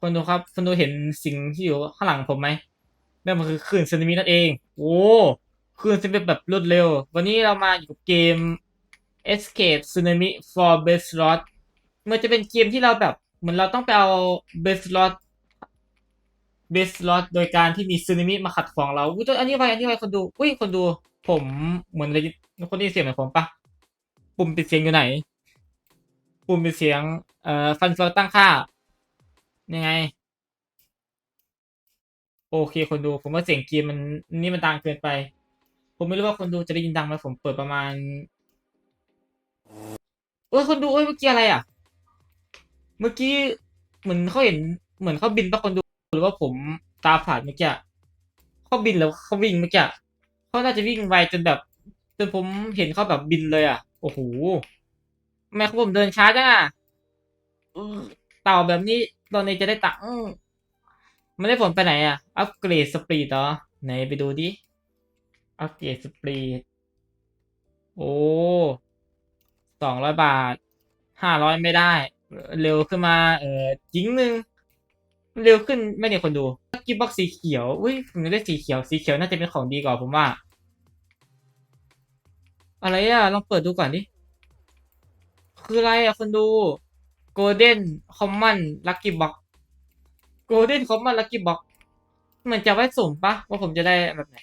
คนดูครับคนดูเห็นสิ่งที่อยู่ข้างหลังผมไหมนั่นมันคือคลื่นสึนามินั่นเอง โอ้คลื่นสึนามิแบบรวดเร็ว วันนี้เรามาอยู่กับเกม Escape Tsunami for Best l o t มันจะเป็นเกมที่เราแบบเหมือนเราต้องไปเอา Best l o t Best l o t โดยการที่มีสึนามิมาขัดขวางเราอุ้ยอันนี้ไวอันนี้ไวคนดูอุ้ยคนดูผมเหมือนได้ยินคนได้ยินเสียงเหมือนผมปะปุ่มปิดเสียงอยู่ไหน ปุ่มปิดเสียงเอ่อฟันเฟืองตั้งค่า ยังไง โอเคคนดูผมว่าเสียงเกมมันนี่มันดังเกินไป ผมไม่รู้ว่าคนดูจะได้ยินดังไหมผมเปิดประมาณเอ้ยคนดูเอ้ยเมื่อกี้อะไรอะ เมื่อกี้เหมือนเขาเห็นเหมือนเขาบินปะคนดูหรือว่าผมตาฝาดเมื่อกี้อะเขาบินแล้วเขาวิ่งเมื่อกี้เขาน่าจะวิ่งไวจนแบบจนผมเห็นเขาแบบบินเลยอะ โอ้โหทำไมผมเดินช้าจังอะเต่าแบบนี้ ตอนนี้จะได้ตังค์ไม่ได้ผลไปไหนอะ อัปเกรดสปีดเหรอ ไหนไปดูดิ อัปเกรดสปีด โอ้สองร้อยบาท ห้าร้อยไม่ได้ เร็วขึ้นมา เออจิงหนึ่ง เร็วขึ้นไม่เนี่ยคนดูกิฟบ็อกสีเขียว อุ้ยผมจะได้สีเขียว สีเขียวน่าจะเป็นของดีกว่าผมว่า อะไรอะ ลองเปิดดูก่อนดิ คืออะไรอะคนดู Golden Common Lucky Box Golden Common Lucky Box เหมือนจะไว้สุ่มปะว่าผมจะได้แบบไหน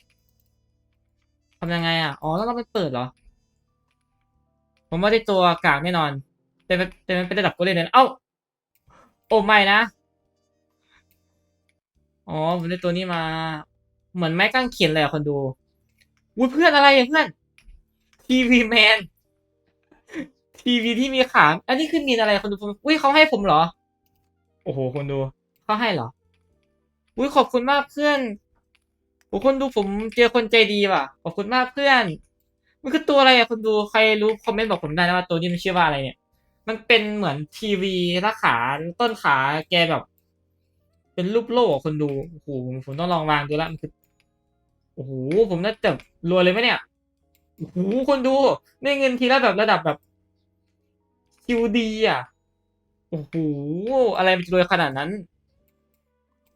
ทำยังไงอะ อ๋อ แล้วเราไปเปิดเหรอ ผมว่าได้ตัวกากแน่นอน แต่มันแต่มันเป็นระดับ Golden เลยนเอ้า โอ้ไม่นะ อ๋อ ผมได้ตัวนี้มา เหมือนไม้กางเขนเลยอะคนดูอุ้ยเพื่อนอะไรอะเพื่อนทีวีแมน ทีวีที่มีขาอันนี้คือมีอะไรคนดูผมอุ้ยเขาให้ผมเหรอ โอ้โห คนดูเขาให้เหรอ อุ้ยขอบคุณมากเพื่อนโอ้คนดูผมเจอคนใจดีว่ะ ขอบคุณมากเพื่อน มันคือตัวอะไรอะคนดูใครรู้คอมเมนต์บอกผมได้นะว่าตัวนี้มันชื่อว่าอะไรเนี่ย มันเป็นเหมือนทีวีและขาต้นขาแกแบบ เป็นรูปโลกอะคนดูโอ้โหผมต้องลองวางดูละมันคือโอ้โหผมน่าจะรวยเลยไหมเนี่ยโอ้โหคนดูได้เงินทีละแบบระดับแบบ คิวดีอะ โอ้โห อะไรมันจะรวยขนาดนั้น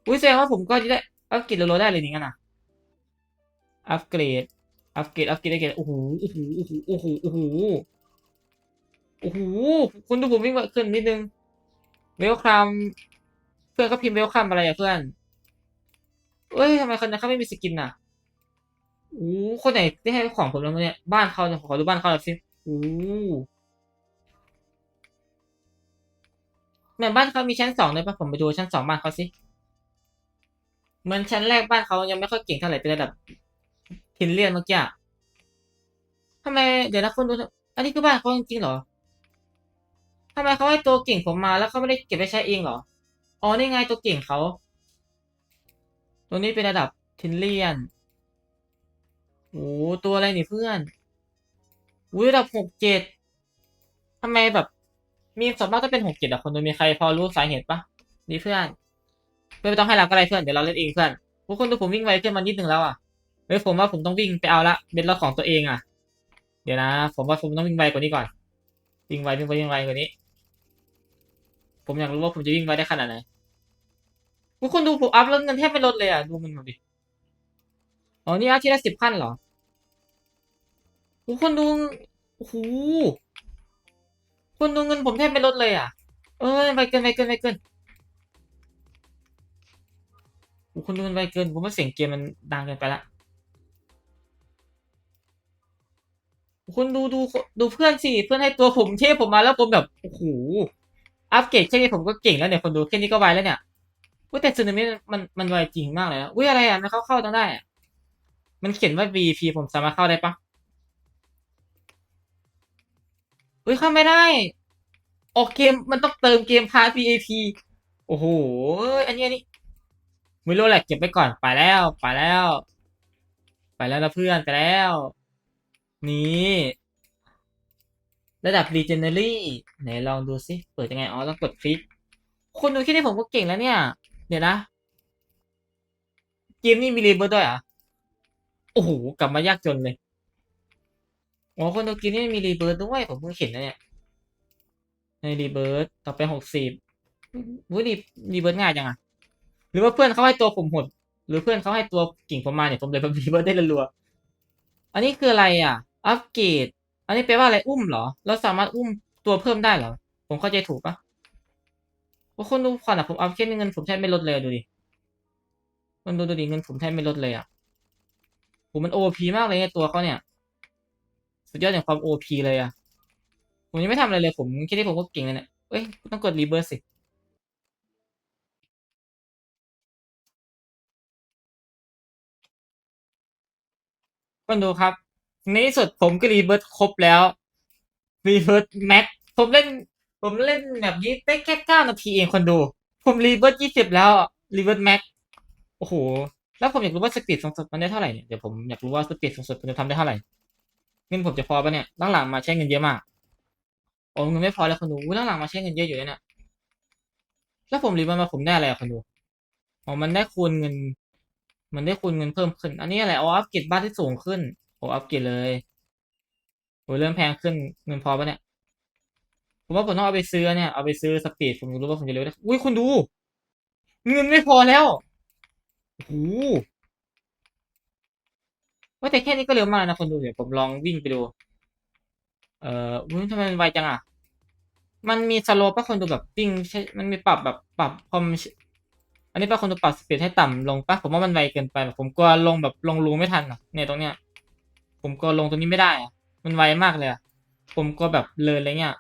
อุ้ยแสดงว่าผมก็จะได้อัปเกรดโลได้เลยนี่งั้นนะอัปเกรด อัปเกรด อัปเกรดอัปเกรดโอ้โหโอ้โห โอ้โห โอ้โห โอ้โห โอ้โห คุณดูผมวิ่งขึ้นนิดนึง เวลคัม เพื่อนก็พิมพ์เวลคัมอะไรอะเพื่อนเอ้ยทำไมคนนั้นเขาไม่มีสกินอะโอ้คนไหนที่ให้ของผมแล้วเนี่ย บ้านเขาขอดูบ้านเขาหน่อยสิโอ้แม่บ้านเขามีชั้นสองเลยปะผมไปดูชั้นสองบ้านเขาสิเหมือนชั้นแรกบ้านเขายังไม่ค่อยเก่งเท่าไหร่เป็นระดับทินเลียนเมื่อกี้ทำไมเดี๋ยวนะคุณดูอันนี้คือบ้านเขาจริงๆเหรอทำไมเขาให้ตัวเก่งผมมาแล้วเขาไม่ได้เก็บไว้ใช้เองเหรออ๋อนี่ไงตัวเก่งเขาตัวนี้เป็นระดับทินเลียนโอ้ตัวอะไรนี่เพื่อนอุ้ยระดับหกเจ็ดทำไมแบบ มีส่วนมากต้องเป็นหกเจ็ดอะคนดูมีใครพอรู้สาเหตุปะนี่เพื่อนเพื่อนไม่ต้องให้เราก็ได้เพื่อนเดี๋ยวเราเล่นเองเพื่อนพวกคนดูผมวิ่งไวขึ้นมานิดนึงแล้วอะเฮ้ยผมว่าผมต้องวิ่งไปเอาละเป็นรถของตัวเองอะ เดี๋ยวนะ ผมว่าผมต้องวิ่งไวกว่านี้ก่อน วิ่งไววิ่งไววิ่งไวกว่านี้ ผมอยากรู้ว่าผมจะวิ่งไวได้ขนาดไหนพวกคนดูผมอัพแล้วเงินแทบไม่ลดเลยอะดูมันดิอ๋อนี่อัพทีละสิบขั้นเหรอพวกคนดูโอ้โห คนดูเงินผมแทบไม่ลดเลยอะ เออไวเกินไวเกินไวเกินโอ้คนดูมันไวเกินผมว่าเสียงเกมมันดังเกินไปละคุณดูดูดูเพื่อนสิเพื่อนให้ตัวผมเทพผมมาแล้วผมแบบโอ้โหอัปเกรดแค่นี้ผมก็เก่งแล้วเนี่ยคนดูแค่นี้ก็ไวแล้วเนี่ยอุ้ยแต่ซึนามิมันมันไวจริงมากเลยนะอุ้ยอะไรอะมันเข้าเข้าต้องได้อะมันเขียนว่า VP ผมสามารถเข้าได้ปะ อุ้ยเข้าไม่ได้ ออกเกมมันต้องเติมเกมพาร์ท VIP โอ้โห อันนี้อันนี้ไม่รู้แหละเก็บไปก่อนไปแล้วไปแล้ว ไปแล้วนะเพื่อนไปแล้ว นี่ระดับ Legendary ไหนลองดูซิเปิดยังไงอ๋อต้องกดคลิกคนดูแค่นี้ผมก็เก่งแล้วเนี่ย เดี๋ยวนะ เกมนี้มีรีเบิร์ด้วยอะโอ้โห กลับมายากจนเลย อ๋อคนดูเกมนี้มีรีเบิร์ดด้วยผมเพิ่งเห็นนะเนี่ย ในรีเบิร์ดต่อไปหกสิบวุ้ยรีรีเบิร์ดง่ายจังอะหรือว่าเพื่อนเขาให้ตัวผมหด หรือเพื่อนเขาให้ตัวกิ่งผมมาเนี่ยผมเลยแบบรีเบิร์ดได้รัวๆอันนี้คืออะไรอะ อัปเกรด อันนี้แปลว่าอะไรอุ้มเหรอ เราสามารถอุ้มตัวเพิ่มได้เหรอ ผมเข้าใจถูกปะโอ้คนดูขนาดผมอัพแค่เงินผมแทบไม่ลดเลยดูดิคนดูดูดิเงินผมแทบไม่ลดเลยอะผมมันโอพีมากเลยเนี่ยตัวเขาเนี่ย สุดยอดอย่างความโอพีเลยอะ ผมยังไม่ทำอะไรเลย ผมแค่ที่ผมก็เก่งเลยเนี่ยเอ้ย ต้องกดรีเบิร์สสิคนดูครับ ในที่สุดผมก็รีเบิร์ตครบแล้วรีเบิร์ตแม็กผมเล่น ผมเล่นแบบนี้ได้แค่เก้านาทีเองคนดู ผมรีเบิร์ตยี่สิบแล้วรีเบิร์ตแม็กโอ้โห แล้วผมอยากรู้ว่าสปีดสูงสุดมันได้เท่าไหร่เนี่ย เดี๋ยวผมอยากรู้ว่าสปีดสูงสุดมันจะทำได้เท่าไหร่ เงินผมจะพอปะเนี่ยหลังๆมาใช้เงินเยอะมากโอ้เงินไม่พอแล้วคนดูอุ๊ยหลังๆมาใช้เงินเยอะอยู่เนี่ยแล้วผมรีบมาผมได้อะไรอะคนดูอ๋อมันได้คูณเงิน มันได้คูณเงินเพิ่มขึ้น อันนี้อะไรอ๋ออัปเกรดบ้านที่สูงขึ้นโอ้อัปเกรดเลยโอ้เริ่มแพงขึ้นเงินพอปะเนี่ยผมว่าผมต้องเอาไปซื้อเนี่ยเอาไปซื้อสปีดผมรู้ว่าผมจะเร็วได้อุ้ยคุณดู เงินไม่พอแล้วโอ้ ว่าแต่แค่นี้ก็เร็วมากนะคนดูเดี๋ยวผมลองวิ่งไปดู เอ่ออุ้ยทำไมมันไวจังอะ มันมีสโลปป่ะคนดูแบบวิ่งใช่ มันมีปรับแบบปรับความอันนี้ป่ะคนดูปรับสปีดให้ต่ำลงป่ะผมว่ามันไวเกินไป ผมกลัวลงแบบลงรูไม่ทันอะเนี่ยตรงเนี้ย ผมกลัวลงตรงนี้ไม่ได้อะมันไวมากเลยอะผมกลัวแบบเลยอะไรเงี้ย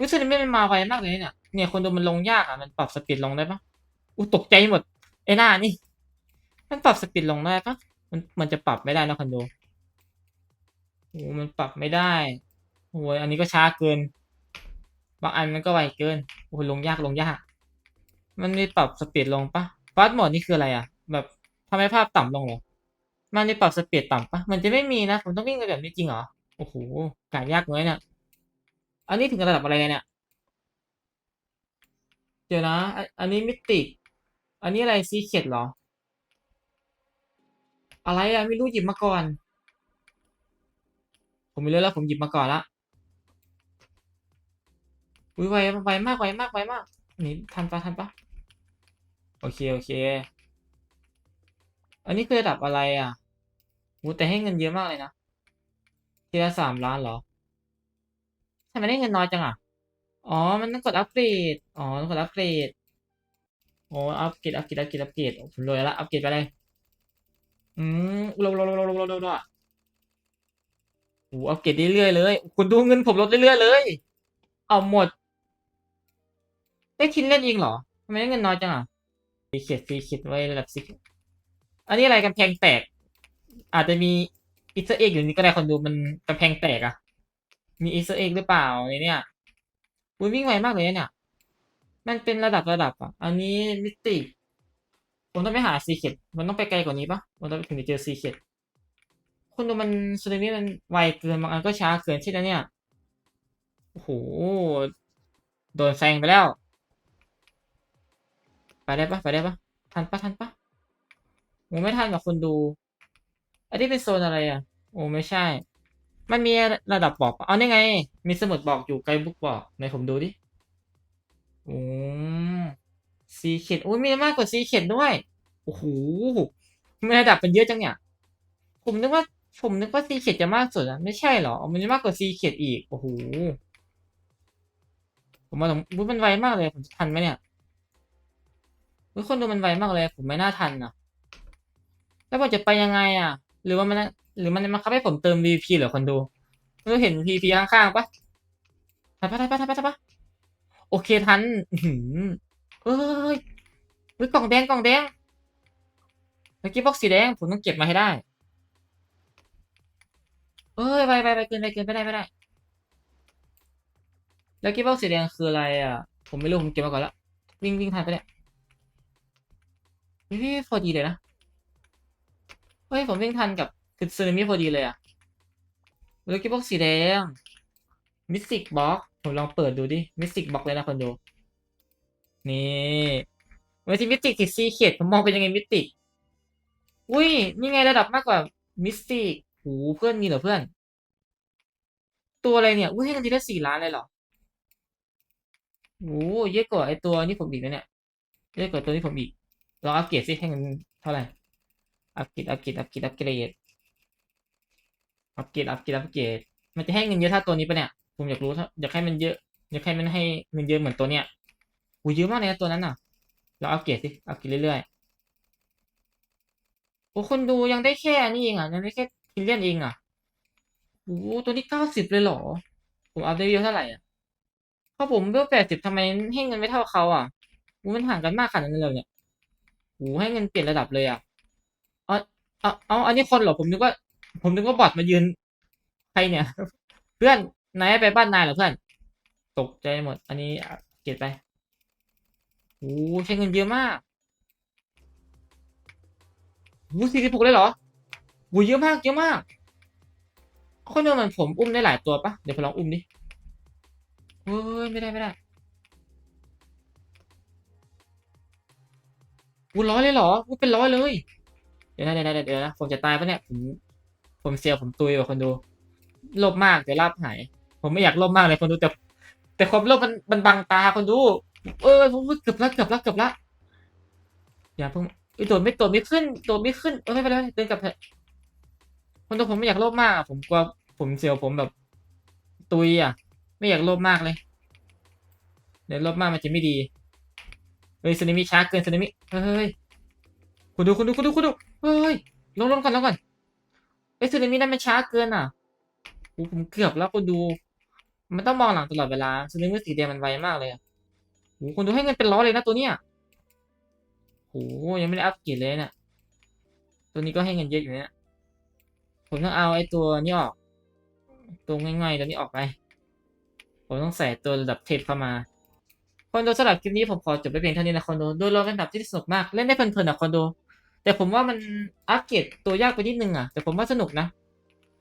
รู้สึกไม่มันมาไวมากเลยเนี่ย เนี่ยคนดูมันลงยากอะมันปรับสปีดลงได้ปะอู้ตกใจหมดไอ้หน้านี่ มันปรับสปีดลงได้ปะ มันมันจะปรับไม่ได้นะคอนโดโอ้มันปรับไม่ได้โอ้ยอันนี้ก็ช้าเกิน บางอันมันก็ไวเกินโอ้ยลงยากลงยาก มันมีปรับสปีดลงปะฟาสต์โหมดนี่คืออะไรอะแบบทำให้ภาพต่ำลงเหรอมันมีปรับสปีดต่ำปะมันจะไม่มีนะ ผมต้องวิ่งไปแบบนี้จริงเหรอ โอ้โหกายยากเลยเนี่ยอันนี้ถึงระดับอะไรเนี่ย เดี๋ยวนะ อันนี้มิติ อันนี้อะไรซีเค็ดเหรอ อะไรอะไม่รู้หยิบมาก่อน ผมไม่รู้แล้วผมหยิบมาก่อนละอุ้ยไวไวมากไวมากไวมากนี่ทันปะทันปะโอเคโอเค อันนี้คือระดับอะไรอะอู้แต่ให้เงินเยอะมากเลยนะทีละสามล้านเหรอทำไมได้เงินน้อยจังอะ อ๋อ มันต้องกดอัปเกรด อ๋อต้องกดอัปเกรด โอ้อัปเกรดอัปเกรดอัปเกรดอัปเกรดโอ้ผมรวยละอัปเกรดไปเลย อืมลงลงลงลงลงลงอะโอ้เอาเก็บเรื่อยๆเลย คุณดูเงินผมลดเรื่อยๆเลย เอาหมด ได้ทิ้นเล่นเองเหรอทำไมได้เงินน้อยจังอะฟรีเขียดฟรีคิดไว้ระดับสิอันนี้อะไรกำแพงแตก อาจจะมีอิสเอ็กอยู่นี่ก็ได้คนดูมันกำแพงแตกอะ มีอิสเอ็กหรือเปล่าในเนี้ยวิ่งไวมากเลยเนี่ย มันเป็นระดับระดับอะ อันนี้มิติ ผมต้องไปหาซีเค็ดมันต้องไปไกลกว่านี้ปะมันต้องไปถึงจะเจอซีเค็ดคุณดูมันสึนามิมันไวเกินบางอันก็ช้าเกินใช่ไหมเนี่ย โอ้โห โดนแซงไปแล้ว ไปได้ปะไปได้ปะทันปะทันปะโอ้ไม่ทันกับคนดู อันนี้เป็นโซนอะไรอะ โอ้ไม่ใช่ มันมีระดับบอกปะเอานี่ไง มีสมุดบอกอยู่ไกด์บุ๊กบอกในผมดูดิ โอ้ ซีเค็ดโอ้ยมีมากกว่าซีเค็ดด้วย โอ้โหมันระดับเป็นเยอะจังเนี่ย ผมนึกว่า ผมนึกว่าซีเค็ดจะมากสุดอะไม่ใช่เหรอ มันจะมากกว่าซีเค็ดอีก โอ้โห ผมมาถึงมันไวมากเลย ผมจะทันไหมเนี่ยอุ๊ยคนดูมันไวมากเลย ผมไม่น่าทันอะแล้วผมจะไปยังไงอะ หรือว่ามัน หรือมันมาคับให้ผมเติม VP เหรอคนดูไม่รู้เห็น VP ข้างๆปะทันปะทันปะทันปะทันปะโอเคทันอื เอ้ยเฮ้ยกล่องแดงกล่องแดงเมื่อกี้บล็อกสีแดงผมต้องเก็บมาให้ได้เอ้ยไปไปไปเกินไปเกินไปได้ไม่ได้ แล้วกิ๊บบ็อกสีแดงคืออะไรอะ ผมไม่รู้ผมเก็บมาก่อนละวิ่งวิ่งทันไปเนี่ยพี่พอดีเลยนะเฮ้ยผมวิ่งทันกับคือซึนามิพอดีเลยอะแล้วกิ๊บบ็อกสีแดงมิสติกบล็อกผมลองเปิดดูดิมิสติกบล็อกเลยนะคนดู นี่ไม่ใช่มิสติกติซีเขียดผมมองเป็นยังไงมิสติกอุ้ยนี่ไงระดับมากกว่ามิสติกหูเพื่อนมีเหรอเพื่อน ตัวอะไรเนี่ยอุ้ยให้กันทีละสี่ล้านเลยเหรอโอ้เยอะกว่าไอตัวนี่ผมอีกนะเนี่ยเยอะกว่าตัวนี้ผมอีกลองอัปเกรดซิให้เงินเท่าไหร่อัปเกรดอัปเกรดอัปเกรดอัปเกรดอัปเกรดอัปเกรดอัปเกรดมันจะให้เงินเยอะเท่าตัวนี้ปะเนี่ยผมอยากรู้ถ้าอยากให้มันเยอะอยากให้มันให้เงินเยอะเหมือนตัวเนี้ย โอ้เยอะมากเลยนะตัวนั้นน่ะ เราอัปเกรดสิอัปเกรดเรื่อยๆ โอ้คนดูยังได้แค่นี้เองอะยังได้แค่ทิลเลียนเองอะโอ้ตัวนี้เก้าสิบเลยเหรอ ผมอัพได้เยอะเท่าไหร่อะเพราะผมเวลแปดสิบทำไมให้เงินไม่เท่าเขาอะโอ้มันห่างกันมากขนาดนั้นเลยเนี่ยโอ้ให้เงินเปลี่ยนระดับเลยอะเอาเอาเอาอันนี้คนเหรอผมนึกว่า ผมนึกว่าบอทมายืนใครเนี่ย เพื่อนนายไปบ้านนายเหรอเพื่อน ตกใจหมด อันนี้อะเก็บไป อ้ใช้เงินเยอะมากโอ้สี่สิบหกเลยเหรอโอ้เยอะมากเยอะมากคนเดียวเหมือนผมอุ้มได้หลายตัวปะเดี๋ยวผมลองอุ้มดิเฮ้ยไม่ได้ไม่ได้กูร้อยเลยเหรอกูเป็นร้อยเลย เดี๋ยวนะเดี๋ยวนะเดี๋ยวนะผมจะตายปะเนี่ยผมผมเสียผมตุยว่ะคนดูโลภมากเดี๋ยวลาบหาย ผมไม่อยากโลภมากเลยคนดูแต่ แต่ความโลภมันมันบังตาคนดู เออผมเกือบละเกือบละเกือบละอย่าเพิ่งไอ้ตัวไม่ตัวไม่ขึ้นตัวไม่ขึ้นเออไม่เป็นไรเดินกลับเถอะคนดูผมไม่อยากโลภมาก ผมกลัวผมเสียวผมแบบ ตุยอะ ไม่อยากโลภมากเลยเดี๋ยวโลภมากมันจะไม่ดีเฮ้ยสึนามิช้าเกินสึนามิเฮ้ยคุณดูคุณดูคุณดูคุณดูเฮ้ยลงลงก่อนลงก่อนเอ้ยสึนามินั่นมันช้าเกินอะผมเกือบแล้วคุณดู มันต้องมองหลังตลอดเวลาสึนามิสีแดงมันไวมากเลยอะ โอ้คุณดูให้เงินเป็นร้อยเลยนะตัวเนี้ยโอ้ยังไม่ได้อัปเกรดเลยเนี่ยตัวนี้ก็ให้เงินเยอะอยู่เนี่ยผมต้องเอาไอ้ตัวนี้ออก ตัวง่ายๆตัวนี้ออกไป ผมต้องใส่ตัวระดับเทพเข้ามาคอนโดสำหรับคลิปนี้ผมขอจบไปเพียงเท่านี้นะคอนโดโดยรวมเป็นแบบที่สนุกมากเล่นได้เพลินๆนะคอนโด แต่ผมว่ามันอัปเกรดตัวยากไปนิดนึงอะแต่ผมว่าสนุกนะ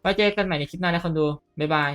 ไว้เจอกันใหม่ในคลิปหน้านะคอนโดบ๊ายบาย